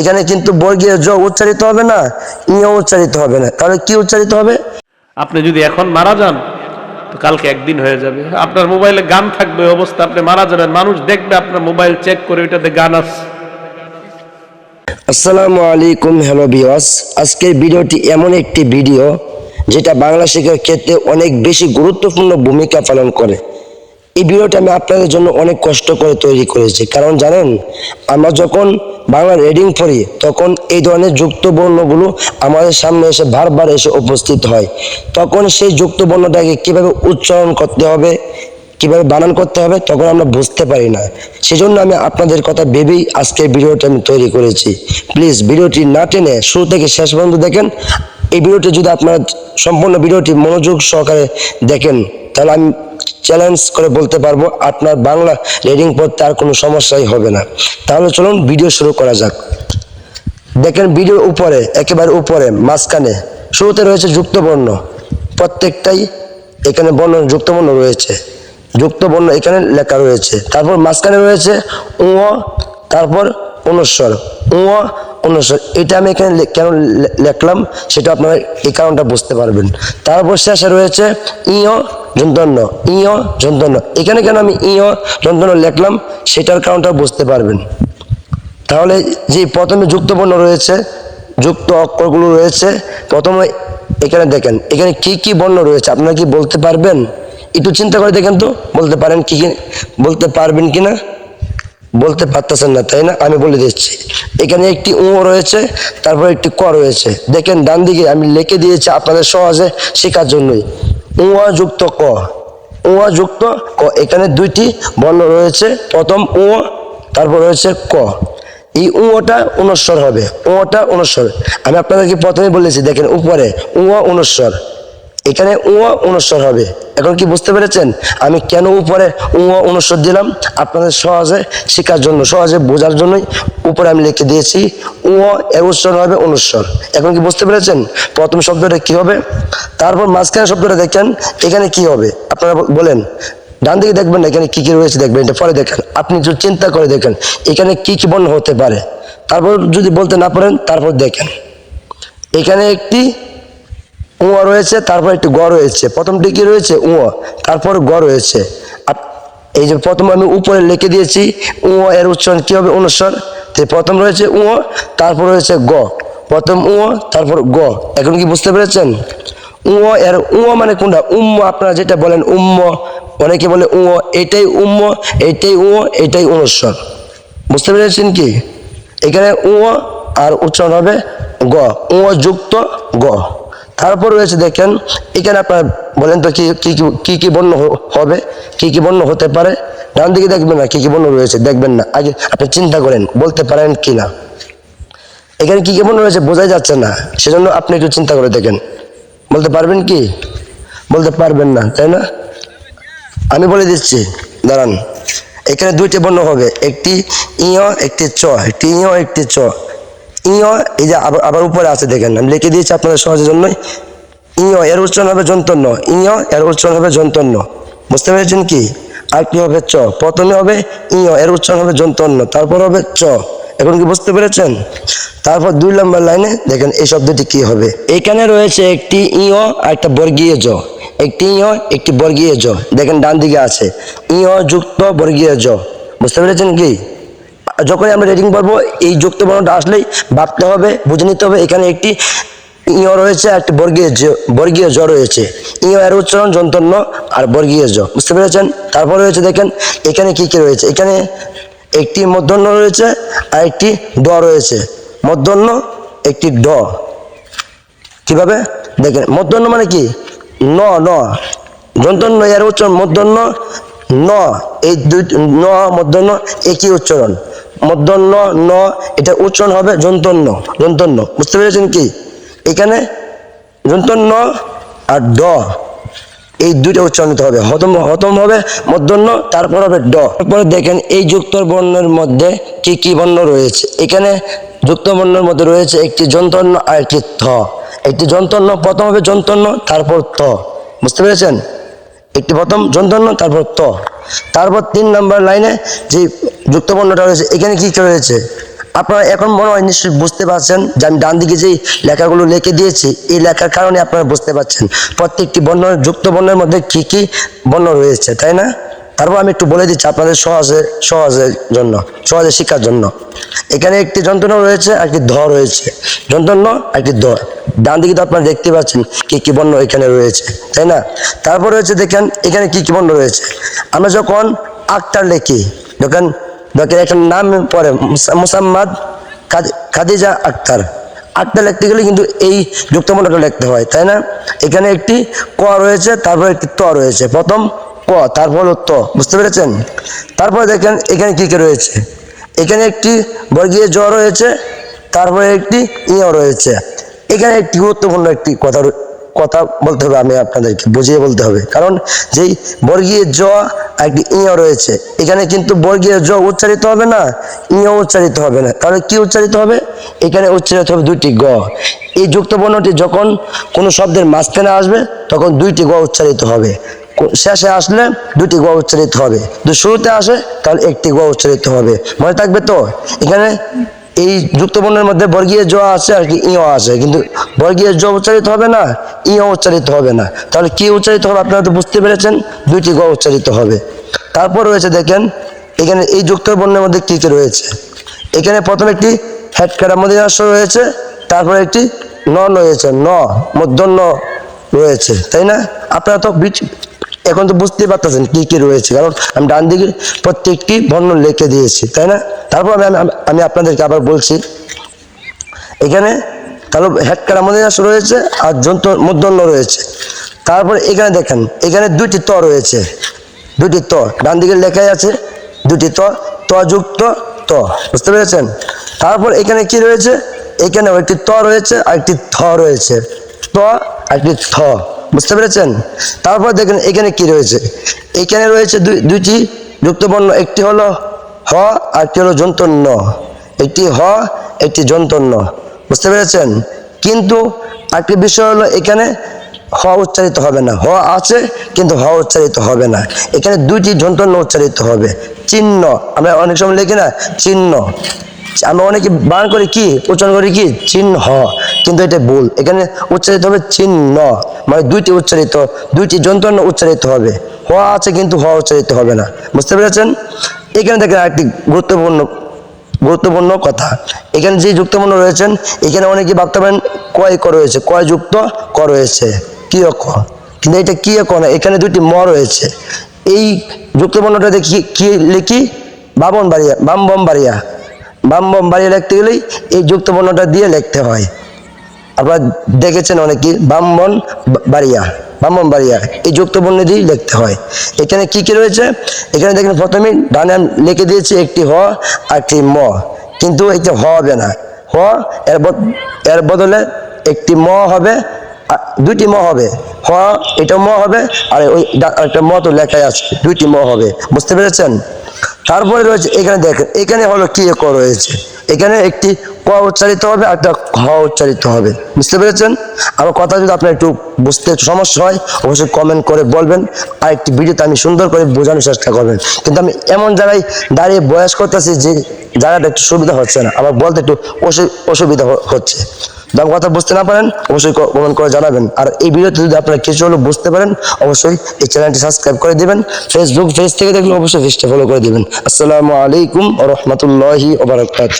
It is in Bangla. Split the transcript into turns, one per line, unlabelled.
এখানে কিন্তু বর্গীয় জ উচ্চারিত হবে না ইয় উচ্চারিত হবে না। তাহলে কি উচ্চারিত হবে?
আপনি যদি এখন মারা যান তো কালকে একদিন হয়ে যাবে। আপনার মোবাইলে গান থাকবে অবস্থা। আপনি মারা যাবেন মানুষ দেখবে আপনার মোবাইল চেক করে ওইটাতে গান আছে।
আসসালামু আলাইকুম হ্যালো বিওয়াস আজকের ভিডিওটি এমন একটি ভিডিও যেটা বাংলা শেখার ক্ষেত্রে অনেক বেশি গুরুত্বপূর্ণ ভূমিকা পালন করে। এই ভিডিওটা আমি আপনাদের জন্য অনেক কষ্ট করে তৈরি করেছি। কারণ জানেন, আমরা যখন বাংলা রিডিং পড়ি, তখন এই ধরনের যুক্ত বর্ণগুলো আমাদের সামনে এসে বারবার এসে উপস্থিত হয়। তখন সেই যুক্ত বর্ণটাকে কীভাবে উচ্চারণ করতে হবে, কীভাবে বানান করতে হবে, তখন আমরা বুঝতে পারি না। সেজন্য আমি আপনাদের কথা ভেবেই আজকের ভিডিওটা আমি তৈরি করেছি। প্লিজ, ভিডিওটি না টেনে শুরু থেকে শেষ পর্যন্ত দেখেন। এই ভিডিওটি যদি আপনারা সম্পূর্ণ ভিডিওটি মনোযোগ সহকারে দেখেন, তাহলে আমি চ্যালেঞ্জ করে বলতে পারব, আপনার বাংলা রিডিং পড়তে আর কোনো সমস্যাই হবে না। তাহলে চলুন ভিডিও শুরু করা যাক। দেখেন ভিডিওর উপরে, একেবারে উপরে, মাঝখানে। শুরুতে রয়েছে যুক্ত বর্ণ প্রত্যেকটাই এখানে বর্ণ যুক্ত বর্ণ রয়েছে। যুক্ত বর্ণ এখানে লেখা রয়েছে। তারপর মাঝখানে রয়েছে উ তারপর অনুস্বর। উ অনুস্বর এটা আমি এখানে কেন লিখলাম সেটা আপনারা এই কারণটা বুঝতে পারবেন। তারপর শেষে রয়েছে ইয় যন্তন্য ইয় যন্তন্য। এখানে কেন আমি ইয় যন্তন্য লেখলাম সেটার কারণটা বুঝতে পারবেন। তাহলে যে প্রথমে যুক্ত বর্ণ রয়েছে, যুক্ত অক্ষরগুলো রয়েছে, প্রথমে এখানে দেখেন, এখানে কি কি বর্ণ রয়েছে আপনারা কি বলতে পারবেন? একটু চিন্তা করে দেখেন তো, বলতে পারেন কি কি, বলতে পারবেন কি না বলতে পারতেছেন না, তাই না? আমি বলে দিচ্ছি। এখানে একটি উ রয়েছে, তারপর একটি ক রয়েছে। দেখেন, ডান দিকে আমি লিখে দিয়েছি আপনাদের সহজে শেখার জন্যই। উ যুক্ত ক। উ যুক্ত ক। এখানে দুইটি বর্ণ রয়েছে। প্রথম উ, তারপর রয়েছে ক। এই উঁটা অনুস্বর হবে। উঁটা অনুস্বর। আমি আপনাদেরকে প্রথমে বলেছি, দেখেন, উপরে। উঁ অনুস্বর। এখানে উঁ অনুস্বর হবে। এখন কি বুঝতে পেরেছেন? আমি কেন উপরে উঁ অনুস্বর দিলাম? আপনাদের সহজে শেখার জন্য, সহজে বোঝার জন্যই উপরে আমি লিখে দিয়েছি উঁ এর উচ্চারণ হবে অনুস্বর এখন কি বুঝতে পেরেছেন? প্রথম শব্দটা কি হবে? তারপর মাঝখানে শব্দটা দেখেন, এখানে কি হবে? আপনারা বলেন। ডান দিকে দেখবেন না, এখানে কি কি রয়েছে দেখবেন? এটা পরে দেখেন। আপনি যদি চিন্তা করে দেখেন, এখানে কি কি বর্ণ হতে পারে? তারপর যদি বলতে না পারেন, তারপর দেখেন। এখানে একটি উঁ রয়েছে, তারপর একটি গ রয়েছে। প্রথমটি কি রয়েছে? উঁ তারপর গ রয়েছে। আর এই যে প্রথম আমি উপরে লিখে দিয়েছি উঁ এর উচ্চারণ কি হবে? অনুস্বর। তো প্রথম রয়েছে উঁ তারপর রয়েছে গ। প্রথম উঁ তারপর গ। এখন কি বুঝতে পেরেছেন? উঁ এর উঁ মানে কোনটা? উম্ম আপনারা যেটা বলেন উম্ম, অনেকে বলে উঁ এটাই উম্ম, এটাই উঁ এটাই অনুস্বর। বুঝতে পেরেছেন কি? এখানে উঁ আর উচ্চারণ হবে গ। উঁ যুক্ত গ। তারপর রয়েছে দেখেন, এখানে আপনার বলেন তো কি কি বর্ণ হবে, কি কি বন্য হতে পারে? ডান দিকে দেখবেন না কি কি বন্য রয়েছে, দেখবেন না। আগে আপনি চিন্তা করেন, বলতে পারেন কি না এখানে কি কি বর্ণ রয়েছে বোঝাই যাচ্ছে না, সেজন্য আপনি একটু চিন্তা করে দেখেন। বলতে পারবেন কি? বলতে পারবেন না, তাই না? আমি বলে দিচ্ছি, দাঁড়ান। এখানে দুইটি বর্ণ হবে, একটি ইয়, একটি চ। একটি ইয়, একটি চ। ইয়, এই যে আবার উপরে আছে দেখেন, আমি লিখে দিয়েছি আপনাদের সহজের জন্যই। ইয়, এর উচ্চারণ হবে যন্তন্য। ইয়, এর উচ্চারণ হবে যন্তন্য। বুঝতে পেরেছেন কি? আর কি হবে চ। প্রথমে হবে ইয়, এর উচ্চারণ হবে যন্তন্য। তারপর হবে চ। এখন কি বুঝতে পেরেছেন? তারপর দুই নম্বর লাইনে দেখেন এই শব্দটি কি হবে। এখানে রয়েছে একটি ইয় আর একটা বর্গীয় জ। একটি ইয়, একটি বর্গীয় জ। দেখেন ডান দিকে আছে। ইয় যুক্ত বর্গীয় জ। বুঝতে পেরেছেন কি? যখনই আমরা রেটিং পারব এই যুক্ত বর্ণটা আসলেই ভাবতে হবে, বুঝে নিতে হবে। এখানে একটি ইয় রয়েছে আর একটি বর্গীয় জ বর্গীয় জ রয়েছে। ইয় এর উচ্চারণ যন্তন্য আর বর্গীয় জ। বুঝতে পেরেছেন? তারপর রয়েছে দেখেন, এখানে কি কি রয়েছে? এখানে একটি মধ্যাহ্ন রয়েছে আর একটি ড রয়েছে। মধ্যাহ্ন, একটি ড। কীভাবে? দেখেন, মধ্যাহ্ন মানে কি? ন ন। যন্তন্য এর উচ্চারণ মধ্যাহ্ন, ন। এই দুই, ন, মধ্যাহ্ন, একই উচ্চারণ। মধ্যাহ্ন, ন, এটা উচ্চারণ হবে যন্তন্য যন্তন্য। বুঝতে পেরেছেন কি? এখানে যন্তন্য আর ড, এই দুইটা উচ্চারণিত হবে। হতম হতম হবে মধ্যাহ্ন, তারপর হবে ড। তারপরে দেখেন, এই যুক্ত বর্ণের মধ্যে কি কি বর্ণ রয়েছে? এখানে যুক্ত বর্ণের মধ্যে রয়েছে একটি যন্তন্য আর একটি থ। একটি যন্তন্য, প্রথম হবে যন্তন্য, তারপর ত বুঝতে পেরেছেন? একটি প্রথম যন্ত্রণ তারপর ত। তারপর তিন নম্বর লাইনে যে যুক্ত বর্ণটা রয়েছে, এখানে কি কি রয়েছে আপনারা এখন মনে হয় নিশ্চয়ই বুঝতে পারছেন যে আমি ডান দিকে যেই লেখাগুলো লিখে দিয়েছি, এই লেখার কারণে আপনারা বুঝতে পারছেন। প্রত্যেকটি বর্ণ যুক্ত বর্ণের মধ্যে কি কি বর্ণ রয়েছে, তাই না? তারপর আমি একটু বলে দিচ্ছি আপনাদের সহজে সহজের জন্য, সহজে শিক্ষার জন্য। এখানে একটি যন্ত্রণা রয়েছে একটি ধ রয়েছে। যন্ত্রণা একটি ধ। ডান দিকে তো আপনারা দেখতে পাচ্ছেন কি কি বর্ণ এখানে রয়েছে, তাই না? তারপর রয়েছে দেখেন, এখানে কি কি বর্ণ রয়েছে? আমরা যখন আক্তার লিখি, যখন দেখেন একটা নাম পরে মুসা- মুসাম্মাদ খাদিজা আক্তার। আক্তার লিখতে গেলে কিন্তু এই যুক্তমণ্ডলটা লিখতে হয়, তাই না? এখানে একটি ক রয়েছে, তারপর একটি ত রয়েছে। প্রথম ক, তারপর ত বুঝতে পেরেছেন? তারপরে দেখেন এখানে কি কি রয়েছে। এখানে একটি বর্গীয় জ রয়েছে, তারপরে একটি ইয় রয়েছে। এখানে একটি গুরুত্বপূর্ণ একটি কথা কথা বলতে হবে আমি আপনাদেরকে, বুঝিয়ে বলতে হবে। কারণ যেই বর্গীয় জ আর একটি ইয় রয়েছে, এখানে কিন্তু বর্গীয় জ উচ্চারিত হবে না ইয় উচ্চারিত হবে না। তাহলে কি উচ্চারিত হবে? এখানে উচ্চারিত হবে দুইটি গ। এই যুক্ত বর্ণটি যখন কোনো শব্দের মাঝখানে আসবে, তখন দুইটি গ উচ্চারিত হবে। শেষে আসলে দুটি গ উচ্চারিত হবে। যদি শুরুতে আসে, তাহলে একটি গ উচ্চারিত হবে। মনে থাকবে তো? এখানে এই যুক্ত বর্ণের মধ্যে বর্গীয় জ আছে আর কি ইয় আছে। কিন্তু বর্গীয় জ উচ্চারিত হবে না, ইয় উচ্চারিত হবে না। তাহলে কি উচ্চারিত হবে আপনারা তো বুঝতে পেরেছেন? দুইটি গ উচ্চারিত হবে। তারপর রয়েছে দেখেন, এখানে এই যুক্ত বর্ণের মধ্যে কি কি রয়েছে? এখানে প্রথমে একটি হেড কাটা মদিনাস্য রয়েছে, তারপরে একটি ন রয়েছে। ন মধ্যাহ্ন রয়েছে। তাই না? আপনারা তো এখন তো বুঝতেই পারতেছেন কি কি রয়েছে, কারণ আমি ডান দিকে প্রত্যেকটি বর্ণ লিখে দিয়েছি, তাই না? তারপর আমি, আমি- আপনাদেরকে আবার বলছি, এখানে তাহলে হেড আমাদের রয়েছে আর যন্ত্র মধ্যাহ্ন রয়েছে। তারপর এখানে দেখেন, এখানে দুইটি ত রয়েছে দুটি ত, ডান দিকে লেখাই আছে দুটি ত ত যুক্ত ত, বুঝতে পেরেছেন? তারপর এখানে কি রয়েছে? এখানে একটি ত রয়েছে আর একটি থ রয়েছে, ত আর একটি থ। বুঝতে পেরেছেন? তারপর দেখেন এখানে কি রয়েছে? এখানে রয়েছে দুই, দুইটি যুক্ত বর্ণ একটি হলো হ আর একটি হলো যন্তন্য। একটি হ, একটি যন্তন্য। বুঝতে পেরেছেন? কিন্তু একটি বিষয় হলো এখানে হ উচ্চারিত হবে না। হ আছে, কিন্তু হ উচ্চারিত হবে না। এখানে দুইটি যন্ত্রণা উচ্চারিত হবে। চিহ্ন। আমরা অনেক সময় লিখি না, চিহ্ন। আমরা অনেকে বান করি কি, উচ্চারণ করি কি, চিহ্ন। কিন্তু এটা ভুল। এখানে উচ্চারিত হবে চিহ্ন। মানে দুইটি উচ্চারিত, দুইটি যন্ত্রণা উচ্চারিত হবে। হ আছে কিন্তু হ উচ্চারিত হবে না। বুঝতে পেরেছেন? এখানে দেখেন একটি গুরুত্বপূর্ণ গুরুত্বপূর্ণ কথা। এখানে যে যুক্তপূর্ণ রয়েছেন, এখানে অনেকে ভাবতে পারেন কয় ক রয়েছে। কয় যুক্ত ক রয়েছে। কি ক? কিন্তু এটা কি ক না? এখানে দুইটি ম রয়েছে। এই যুক্তপূর্ণটা দেখি কি লিখি? বামন বাড়িয়া বাম বম বাড়িয়া বাম বম বাড়িয়া লিখতে গেলেই এই যুক্তপূর্ণটা দিয়ে লিখতে হয়। আপনারা দেখেছেন অনেকে বামবন বাড়িয়া বামবন বাড়িয়া, এই যুক্ত বর্ণ দিয়েই লিখতে হয়। এখানে কি কি রয়েছে? এখানে দেখেন প্রথমে ডানে লিখে দিয়েছি একটি হ আর একটি ম। কিন্তু এটা হ হবে না। হ, এর এর বদলে একটি ম হবে দুইটি ম হবে। হ, এটা ম হবে, আর ওই একটা ম তো লেখাই আছে। দুইটি ম হবে। বুঝতে পেরেছেন? তারপরে রয়েছে, এখানে দেখেন, এখানে হলো কি ক রয়েছে? এখানে একটি ক উচ্চারিত হবে আর একটা খ উচ্চারিত হবে। বুঝতে পেরেছেন? আমার কথা যদি আপনার একটু বুঝতে সমস্যা হয়, অবশ্যই কমেন্ট করে বলবেন। আর একটি ভিডিওতে আমি সুন্দর করে বোঝানোর চেষ্টা করবেন। কিন্তু আমি এমন জায়গায় দাঁড়িয়ে বয়স করতেছি যে জায়গাটা একটু সুবিধা হচ্ছে না। আমার বলতে একটু অসু- অসুবিধা হচ্ছে। যদি কথা বুঝতে না পারেন, অবশ্যই কমেন্ট করে জানাবেন। আর এই ভিডিওতে যদি আপনারা কিছু হলো বুঝতে পারেন, অবশ্যই এই চ্যানেলটি সাবস্ক্রাইব করে দিবেন ফেসবুক পেজ থেকে দেখলে অবশ্যই পেজটা ফলো করে দিবেন। আসসালামু আলাইকুম রহমতুল্লাহি ওবরাকাত